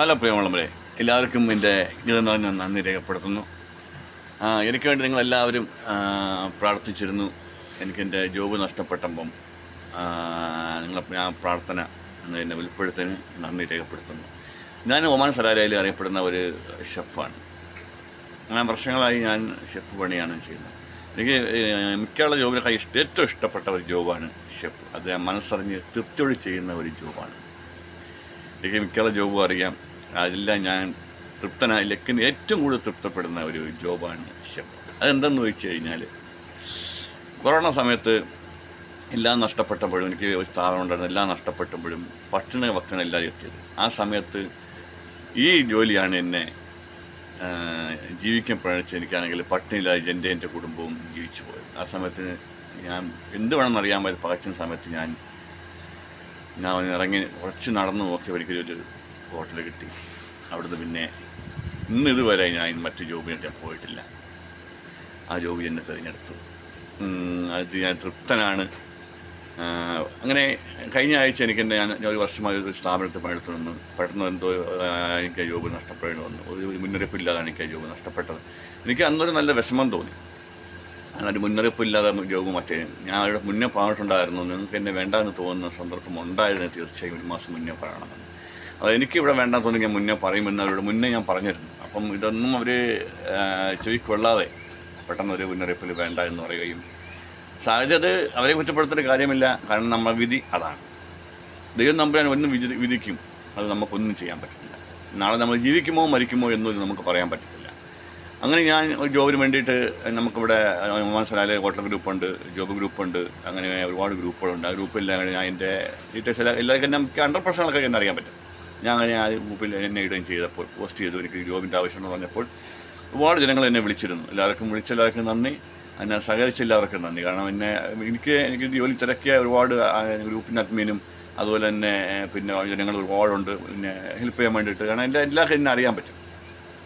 Hello പ്രിയമുള്ളവരെ എല്ലാവർക്കും എന്റെ ഗീതം ഞാൻ നന്ദി രേഖപ്പെടുത്തുന്നു. എനിക്ക് വേണ്ടി നിങ്ങളെല്ലാവരും ആ, പ്രാർത്ഥിച്ചിരുന്നു. എനിക്കെന്റെ ജോബ് നഷ്ടപ്പെട്ടപ്പം ആ, നിങ്ങൾ പ്രാർത്ഥന എന്നെ വെളിപ്പെടുത്തിന് നന്ദി രേഖപ്പെടുത്തുന്നു. ഞാൻ ഒമാൻ സരാരയിൽ അറിയപ്പെടുന്ന ഒരു ഷെഫാണ്. ഞാൻ വർഷങ്ങളായി ഞാൻ ഷെഫ് പണിയാണ് ചെയ്യുന്നത്. എനിക്ക് മിക്കുള്ള ജോബിനൊക്കെ ഇഷ്ട ഏറ്റവും ഇഷ്ടപ്പെട്ട ഒരു ജോബാണ് ഷെഫ്. അത് മനസ്സറിഞ്ഞ് തൃപ്തിയോട് ചെയ്യുന്ന ഒരു ജോബാണ്. എനിക്ക് മിക്കുള്ള ജോബും അറിയാം. അതെല്ലാം ഞാൻ തൃപ്തനായി ലക്കിന് ഏറ്റവും കൂടുതൽ തൃപ്തപ്പെടുന്ന ഒരു ജോബാണ് ഷെഫ് അതെന്തെന്ന് ചോദിച്ചു കഴിഞ്ഞാൽ കൊറോണ സമയത്ത് എല്ലാം നഷ്ടപ്പെട്ടപ്പോഴും എനിക്ക് ഒരു സ്ഥാപനം ഉണ്ടായിരുന്നു എല്ലാം നഷ്ടപ്പെട്ടപ്പോഴും ഭക്ഷണ വക്കണ എല്ലാം എത്തിയത്. ആ സമയത്ത് ഈ ജോലിയാണ് എന്നെ ജീവിക്കാൻ പ്രണിച്ച് എനിക്കാണെങ്കിൽ പട്ടിണിയില്ലാതെ എന്റെ എന്റെ കുടുംബവും ജീവിച്ചു പോയത്. ആ സമയത്ത് ഞാൻ എന്ത് വേണമെന്ന് അറിയാൻ പറ്റും പകച്ചുന്ന സമയത്ത് ഞാൻ ഞാൻ ഇറങ്ങി കുറച്ച് നടന്നു നോക്കിയ ഒരിക്കലും ഒരു ഹോട്ടൽ കിട്ടി. അവിടുന്ന് പിന്നെ ഇന്ന് ഇതുവരെ ഞാൻ മറ്റു ഞാൻ പോയിട്ടില്ല. ആ ജോബി എന്നെ തിരഞ്ഞെടുത്തു. അത് ഞാൻ തൃപ്തനാണ്. അങ്ങനെ കഴിഞ്ഞ ആഴ്ച എനിക്ക് എന്റെ ഞാൻ ഒരു വർഷമായി ഒരു സ്ഥാപനത്തിൽ പണിയെടുത്തു നിന്ന് പെട്ടെന്ന് എന്തോ എനിക്ക് ജോബ് നഷ്ടപ്പെടേണ്ടി വന്നു. ഒരു മുന്നറിയിപ്പില്ലാതാണ് എനിക്ക് ആ ജോബ് നഷ്ടപ്പെട്ടത്. എനിക്ക് അന്നൊരു നല്ല വിഷമം തോന്നി. ഒരു മുന്നറിയിപ്പില്ലാതെ ജോബ് മറ്റേ. ഞാൻ അവിടെ മുന്നേ പറഞ്ഞിട്ടുണ്ടായിരുന്നു നിങ്ങൾക്ക് എന്നെ വേണ്ടെന്ന് തോന്നുന്ന സന്ദർഭം ഉണ്ടായിരുന്നു തീർച്ചയായും ഒരു മാസം മുന്നേ പറയണമെന്ന്. അത് എനിക്ക് ഇവിടെ വേണ്ടാന്ന് തോന്നി ഞാൻ മുന്നേ പറയുമെന്ന് അവരോട് മുന്നേ ഞാൻ പറഞ്ഞിരുന്നു. അപ്പം ഇതൊന്നും അവർ ചെവിക്കൊള്ളാതെ പെട്ടെന്ന് ഒരു മുന്നറിയിപ്പിൽ വേണ്ട എന്ന് പറയുകയും സാഹചര്യം അത് അവരെ കുറ്റപ്പെടുത്തേണ്ട കാര്യമില്ല. കാരണം നമ്മുടെ വിധി അതാണ്. ദൈവം നമ്പുരാൻ ഒന്നും വിധി വിധിക്കും. അത് നമുക്കൊന്നും ചെയ്യാൻ പറ്റത്തില്ല. നാളെ നമ്മൾ ജീവിക്കുമോ മരിക്കുമോ എന്നൊന്നും നമുക്ക് പറയാൻ പറ്റത്തില്ല. അങ്ങനെ ഞാൻ ഒരു ജോബിന് വേണ്ടിയിട്ട് നമുക്കിവിടെ മനസ്സിലായ ഹോട്ടൽ ഗ്രൂപ്പുണ്ട് ജോബ് ഗ്രൂപ്പുണ്ട് അങ്ങനെ ഒരുപാട് ഗ്രൂപ്പുകളുണ്ട്. ആ ഗ്രൂപ്പിലെല്ലാം ഞാൻ എന്റെ ഡീറ്റെയിൽസ് എല്ലാം എല്ലാവർക്കും നമുക്ക് ഹൺഡ്രഡ് പെർസെന്റ് എന്നെ അറിയാൻ പറ്റും. ഞാൻ അങ്ങനെ ആ ഗ്രൂപ്പിൽ എന്നെ ഇടുകയും ചെയ്തപ്പോൾ പോസ്റ്റ് ചെയ്തു എനിക്ക് ജോബിന്റെ ആവശ്യം എന്ന് പറഞ്ഞപ്പോൾ ഒരുപാട് ജനങ്ങൾ എന്നെ വിളിച്ചിരുന്നു. എല്ലാവർക്കും വിളിച്ച എല്ലാവർക്കും നന്ദി. എന്നെ സഹകരിച്ച എല്ലാവർക്കും നന്ദി. കാരണം എന്നെ എനിക്ക് എനിക്ക് ജോലി തിരക്കിയ ഒരുപാട് ഗ്രൂപ്പിന്റെ അഡ്മിനും അതുപോലെ തന്നെ പിന്നെ ജനങ്ങൾ ഒരുപാടുണ്ട്. പിന്നെ ഹെൽപ്പ് ചെയ്യാൻ വേണ്ടിയിട്ട്. കാരണം എല്ലാ എല്ലാവർക്കും എന്നെ അറിയാൻ പറ്റും.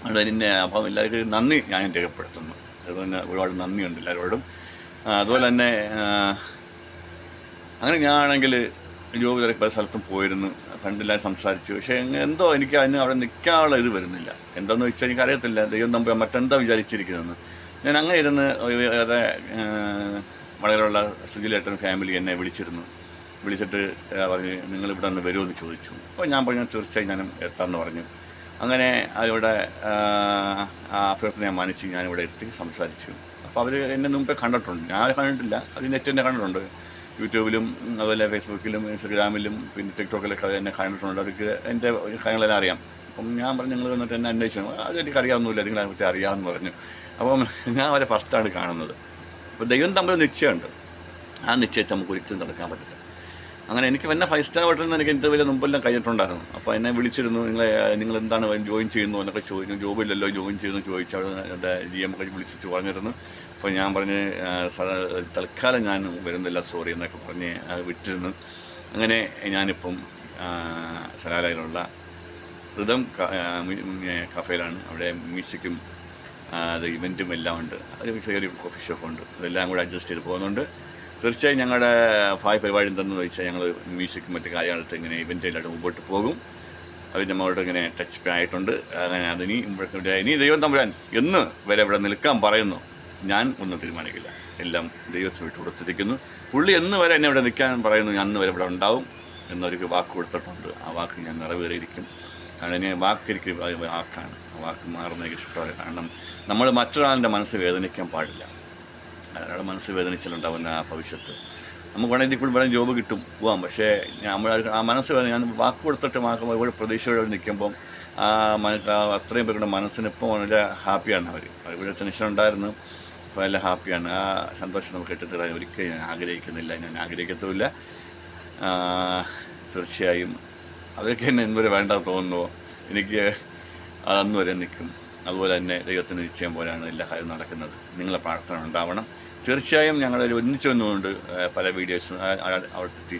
അതുകൊണ്ട് എന്നെ അപ്പം എല്ലാവർക്കും നന്ദി ഞാൻ രേഖപ്പെടുത്തുന്നു. അതുപോലെ തന്നെ ഒരുപാട് നന്ദിയുണ്ട് എല്ലാവരോടും. അതുപോലെ തന്നെ അങ്ങനെ ഞാനാണെങ്കിൽ ജോബ് തിരക്ക് പല സ്ഥലത്തും പോയിരുന്നു. കണ്ടില്ല സംസാരിച്ചു. പക്ഷേ എന്തോ എനിക്ക് അതിന് അവിടെ നിൽക്കാനുള്ള ഇത് വരുന്നില്ല. എന്താണെന്ന് വെച്ചാൽ എനിക്ക് അറിയത്തില്ല. ദൈവം തമ്പുരാൻ മറ്റെന്താ വിചാരിച്ചിരിക്കുന്നതെന്ന്. ഞാൻ അങ്ങനെ ഇരുന്ന് വേറെ വളരെയുള്ള സുജിലേട്ടൻ ഫാമിലി എന്നെ വിളിച്ചിരുന്നു. വിളിച്ചിട്ട് പറഞ്ഞ് നിങ്ങൾ ഇവിടെ നിന്ന് വരുമെന്ന് ചോദിച്ചു. അപ്പോൾ ഞാൻ പറഞ്ഞു തീർച്ചയായും ഞാനും എത്താമെന്ന് പറഞ്ഞു. അങ്ങനെ അവരുടെ അഭ്യർത്ഥന മാനിച്ച് ഞാനിവിടെ എത്തി സംസാരിച്ചു. അപ്പോൾ അവർ എന്നെ മുമ്പേ കണ്ടിട്ടുണ്ട്. ഞാൻ കണ്ടിട്ടില്ല. അത് നെറ്റ് എന്നെ കണ്ടിട്ടുണ്ട്. യൂട്യൂബിലും അതുപോലെ ഫേസ്ബുക്കിലും ഇൻസ്റ്റഗ്രാമിലും പിന്നെ ടിക്ടോക്കിലൊക്കെ എന്നെ കാണിട്ടുണ്ട് അവർക്ക് എന്റെ കാര്യങ്ങളെല്ലാം അറിയാം. അപ്പം ഞാൻ പറഞ്ഞു നിങ്ങൾ വന്നിട്ട് എന്നെ അന്വേഷിച്ചു അത് എനിക്ക് അറിയാവുന്നില്ല നിങ്ങളെ പറ്റി അറിയാമെന്ന് പറഞ്ഞു. അപ്പം ഞാൻ അവരെ ഫസ്റ്റാണ് കാണുന്നത്. അപ്പോൾ ദൈവം തമ്മിൽ നിശ്ചയമുണ്ട്. ആ നിശ്ചയത്തെ നമുക്ക് ഒരിക്കലും നടക്കാൻ പറ്റത്തില്ല. അങ്ങനെ എനിക്ക് എന്നെ ഫൈവ് സ്റ്റാർ ഹോട്ടലിൽ നിന്ന് എനിക്ക് ഇന്റർവ്യൂവിൽ മുമ്പെല്ലാം കഴിഞ്ഞിട്ടുണ്ടായിരുന്നു. അപ്പോൾ എന്നെ വിളിച്ചിരുന്നു നിങ്ങളെ നിങ്ങൾ എന്താണ് ജോയിൻ ചെയ്യുന്നു? എന്നൊക്കെ ചോദിക്കുന്നു ജോബില്ലല്ലോ ജോയിൻ ചെയ്യുന്നു ചോദിച്ചു അവിടെ എന്റെ ജി എം ഒക്കെ വിളിച്ചിട്ട് പറഞ്ഞിരുന്നു അപ്പോൾ ഞാൻ പറഞ്ഞ് തൽക്കാലം ഞാൻ വരുന്നില്ല സോറി എന്നൊക്കെ പറഞ്ഞ് വിറ്റിരുന്നു അങ്ങനെ ഞാനിപ്പം സലാലയിലുള്ള ഋതം കഫേലാണ്. അവിടെ മ്യൂസിക്കും അത് ഇവന്റും എല്ലാം ഉണ്ട്. ഒരു ചെറിയൊരു കോഫി ഷോപ്പുണ്ട്. അതെല്ലാം കൂടെ അഡ്ജസ്റ്റ് ചെയ്ത് പോകുന്നുണ്ട്. തീർച്ചയായും ഞങ്ങളുടെ ഫായ് പരിപാടി എന്തെന്ന് വെച്ചാൽ ഞങ്ങൾ മ്യൂസിക്കും മറ്റു കാര്യങ്ങളെടുത്ത് ഇങ്ങനെ ഇവന്റിലായിട്ട് മുമ്പോട്ട് പോകും. അത് നമ്മളോട് ഇങ്ങനെ ടച്ച് ആയിട്ടുണ്ട്. അങ്ങനെ അതിനി ഇവിടുത്തെ ഇനി ദൈവം തമ്പുരാൻ എന്ന് വരെ ഇവിടെ നിൽക്കാൻ പറയുന്നു. ഞാൻ ഒന്നും തീരുമാനിക്കില്ല. എല്ലാം ദൈവത്തിന് വിട്ടു കൊടുത്തിരിക്കുന്നു. പുള്ളി എന്ന് വരെ എന്നെ ഇവിടെ നിൽക്കാൻ പറയുന്നു ഞാൻ അന്ന് വരെ ഇവിടെ ഉണ്ടാവും എന്നൊരു വാക്ക് കൊടുത്തിട്ടുണ്ട്. ആ വാക്ക് ഞാൻ നിറവേറിയിരിക്കും. കാരണം എനിക്ക് വാക്കാണ് ആ വാക്ക് മാറുന്ന ഇഷ്ടമല്ല കാരണം നമ്മൾ മറ്റൊരാളുടെ മനസ്സ് വേദനിക്കാൻ പാടില്ല. അയാളുടെ മനസ്സ് വേദനിച്ചിട്ടുണ്ടാവുന്ന ആ ഭവിഷ്യത്ത്. നമുക്ക് വേണമെങ്കിൽ ഇപ്പോൾ വേണം ജോബ് കിട്ടും പോവാം. പക്ഷേ ഞാൻ ആ മനസ്സ് വേദന ഞാൻ വാക്ക് കൊടുത്തിട്ട് മാക്കുമ്പോൾ ഇവിടെ പ്രതീക്ഷയോടെ നിൽക്കുമ്പം ആ മന അത്രയും പേരുടെ മനസ്സിന് ഇപ്പോൾ വളരെ ഹാപ്പിയാണ് അവർ. അവരുടെ ടെൻഷൻ ഉണ്ടായിരുന്നു. ഇപ്പോൾ എല്ലാം ഹാപ്പിയാണ്. ആ സന്തോഷം നമുക്ക് കിട്ടത്തില്ല ഒരിക്കലും ഞാൻ ആഗ്രഹിക്കുന്നില്ല. ഞാൻ ആഗ്രഹിക്കത്തുമില്ല. തീർച്ചയായും അതൊക്കെ എന്നെ എന്തുവരെ വേണ്ട തോന്നുന്നുവോ എനിക്ക് അന്ന് വരെ നിൽക്കും. അതുപോലെ തന്നെ ദൈവത്തിന് നിശ്ചയം പോലെയാണ് എല്ലാ കാര്യവും നടക്കുന്നത്. നിങ്ങളെ പ്രാർത്ഥന ഉണ്ടാവണം. തീർച്ചയായും ഞങ്ങൾ ഒന്നിച്ചു വന്നുകൊണ്ട് പല വീഡിയോസും അവിടുത്തെ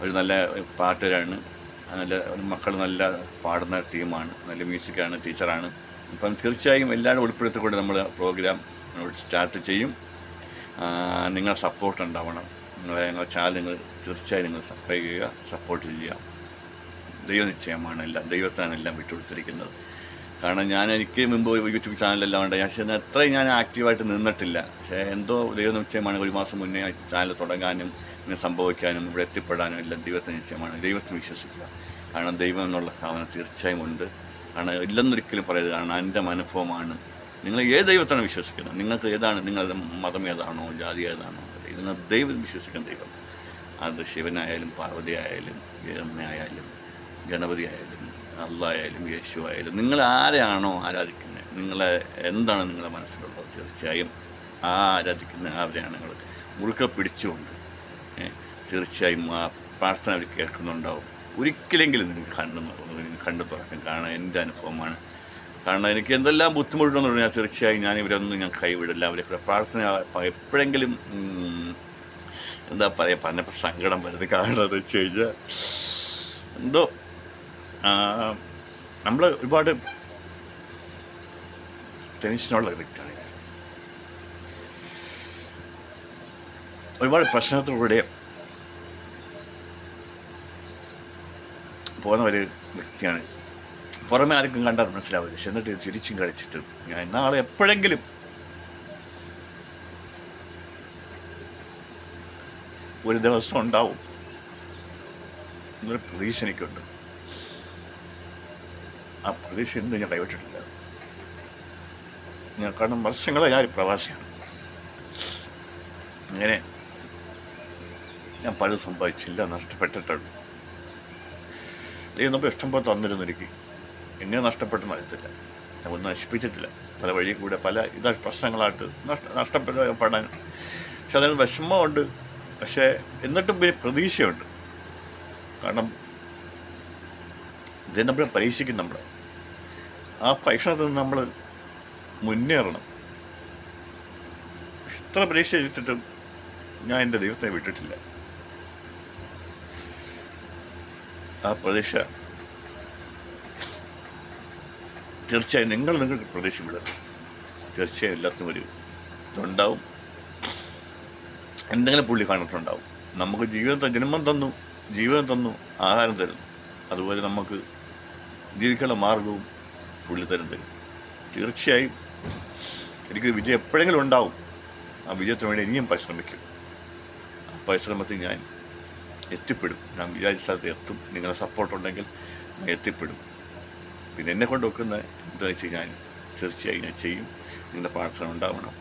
ഒരു നല്ല പാട്ടുകാരാണ്. നല്ല മക്കൾ നല്ല പാടുന്ന ടീമാണ്. നല്ല മ്യൂസിക്കാണ് ടീച്ചറാണ്. അപ്പം തീർച്ചയായും എല്ലാവരും ഉൾപ്പെടുത്തിക്കൊണ്ട് നമ്മൾ പ്രോഗ്രാം സ്റ്റാർട്ട് ചെയ്യും. നിങ്ങളുടെ സപ്പോർട്ട് ഉണ്ടാവണം. നിങ്ങളെ ഞങ്ങളുടെ നിങ്ങൾ തീർച്ചയായും നിങ്ങൾ സബ്സ്ക്രൈബ് ചെയ്യുക സപ്പോർട്ട് ചെയ്യുക. ദൈവനിശ്ചയമാണ് എല്ലാം ദൈവത്തിനാണ് എല്ലാം വിട്ടുകൊടുത്തിരിക്കുന്നത്. കാരണം ഞാൻ എനിക്ക് മുമ്പ് യൂട്യൂബ് ചാനലെല്ലാം ഉണ്ട്. പക്ഷേ അത്രയും ഞാൻ ആക്റ്റീവായിട്ട് നിന്നിട്ടില്ല. പക്ഷേ എന്തോ ദൈവനിശ്ചയമാണ് ഒരു മാസം മുന്നേ ചാനൽ തുടങ്ങാനും ഇങ്ങനെ സംഭവിക്കാനും ഇവിടെ എത്തിപ്പെടാനും എല്ലാം ദൈവത്തിന് നിശ്ചയമാണ്. ദൈവത്തിന് വിശ്വസിക്കുക. കാരണം ദൈവം എന്നുള്ള ഭാവന തീർച്ചയായും ഉണ്ട്. കാരണം ഇല്ലെന്നൊരിക്കലും പറയരുത്. കാരണം എന്റെ അനുഭവമാണ് നിങ്ങൾ ഏത് ദൈവത്താണ് വിശ്വസിക്കുന്നത്? നിങ്ങൾക്ക് ഏതാണ് നിങ്ങളുടെ മതം ഏതാണോ ജാതി ഏതാണോ നിങ്ങൾ ദൈവം വിശ്വസിക്കുന്ന ദൈവം. അത് ശിവനായാലും പാർവതി ആയാലും അമ്മയായാലും ഗണപതി ആയാലും അള്ളായാലും യേശു ആയാലും നിങ്ങൾ ആരെയാണോ ആരാധിക്കുന്നത്? നിങ്ങളെ എന്താണ് നിങ്ങളുടെ മനസ്സിലുള്ളത്? തീർച്ചയായും ആ ആരാധിക്കുന്ന അവരെയാണ് നിങ്ങൾ. മുറുക്കെ പിടിച്ചുകൊണ്ട് തീർച്ചയായും ആ പ്രാർത്ഥന അവർ കേൾക്കുന്നുണ്ടാവും. ഒരിക്കലെങ്കിലും നിങ്ങൾ കണ്ണു കണ്ടു തുറക്കും. കാരണം എന്റെ അനുഭവമാണ് കാരണം എനിക്ക് എന്തെല്ലാം ബുദ്ധിമുട്ടുണ്ടെന്ന് പറഞ്ഞാൽ തീർച്ചയായും ഞാൻ ഇവരൊന്നും ഞാൻ കൈവിടില്ല അവരെ കൂടെ പ്രാർത്ഥന എപ്പോഴെങ്കിലും എന്താ പറയുക പറഞ്ഞപ്പോൾ സങ്കടം വരുന്നത് കാരണം എന്ന് വെച്ച് കഴിഞ്ഞാൽ എന്തോ നമ്മൾ ഒരുപാട് ടെൻഷനുള്ള വ്യക്തിയാണ്. ഒരുപാട് പ്രശ്നത്തിലൂടെ പോകുന്ന ഒരു വ്യക്തിയാണ് പുറമെ ആർക്കും കണ്ടാൽ മനസ്സിലാവില്ല. പക്ഷെ എന്നിട്ട് ചിരിച്ചും കളിച്ചിട്ട്. ഞാൻ നാളെ എപ്പോഴെങ്കിലും ഒരു ദിവസം ഉണ്ടാവും. എന്നൊരു പ്രതീക്ഷ എനിക്കുണ്ട്. ആ പ്രതീക്ഷ എന്ത് ഞാൻ കൈവിട്ടിട്ടില്ല. ഞാൻ കാരണം വർഷങ്ങളെ ഞാൻ പ്രവാസിയാണ്. അങ്ങനെ ഞാൻ പലതും സമ്പാദിച്ചില്ല നഷ്ടപ്പെട്ടിട്ടുണ്ട്. ഇഷ്ടം പോലെ തന്നിരുന്നു എനിക്ക്. എങ്ങനെ നഷ്ടപ്പെട്ടെന്ന് അറിയത്തില്ല. ഒന്നും നശിപ്പിച്ചിട്ടില്ല. പല വഴി കൂടെ പല ഇതാ പ്രശ്നങ്ങളായിട്ട് നഷ്ട നഷ്ടപ്പെടാൻ പക്ഷെ അതിന് വിഷമമുണ്ട്. പക്ഷേ എന്നിട്ടും പിന്നെ പ്രതീക്ഷയുണ്ട്. കാരണം ഇത് നമ്മളെ പരീക്ഷിക്കും നമ്മളെ. ആ പരീക്ഷണത്തിൽ നിന്ന് നമ്മൾ മുന്നേറണം. ഇത്ര പരീക്ഷ ചെയ്തിട്ടും ഞാൻ എന്റെ ദൈവത്തെ വിട്ടിട്ടില്ല. ആ പ്രതീക്ഷ തീർച്ചയായും നിങ്ങൾ നിങ്ങൾക്ക് പ്രതീക്ഷ വിടണം തീർച്ചയായും എല്ലാത്തിനും ഒരു ഇതുണ്ടാവും. എന്തെങ്കിലും പുള്ളി കണ്ടിട്ടുണ്ടാവും. നമുക്ക് ജീവിതത്തെ ജന്മം തന്നു ജീവിതം തന്നു ആഹാരം തരുന്നു. അതുപോലെ നമുക്ക് ജീവിക്കാനുള്ള മാർഗവും പുള്ളി തരും തരും. തീർച്ചയായും എനിക്ക് വിജയം എപ്പോഴെങ്കിലും ഉണ്ടാവും. ആ വിജയത്തിന് വേണ്ടി ഇനിയും പരിശ്രമിക്കും. ആ പരിശ്രമത്തിൽ ഞാൻ എത്തിപ്പെടും. ഞാൻ വിചാരിച്ച സ്ഥലത്ത് എത്തും. നിങ്ങളുടെ സപ്പോർട്ടുണ്ടെങ്കിൽ ഞാൻ എത്തിപ്പെടും. പിന്നെ എന്നെ കൊണ്ട് വെക്കുന്ന എന്താ വെച്ച് ഞാൻ തീർച്ചയായും ഞാൻ ചെയ്യും. നിങ്ങളുടെ പ്രാർത്ഥന ഉണ്ടാവണം.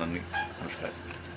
നന്ദി. നമസ്കാരം.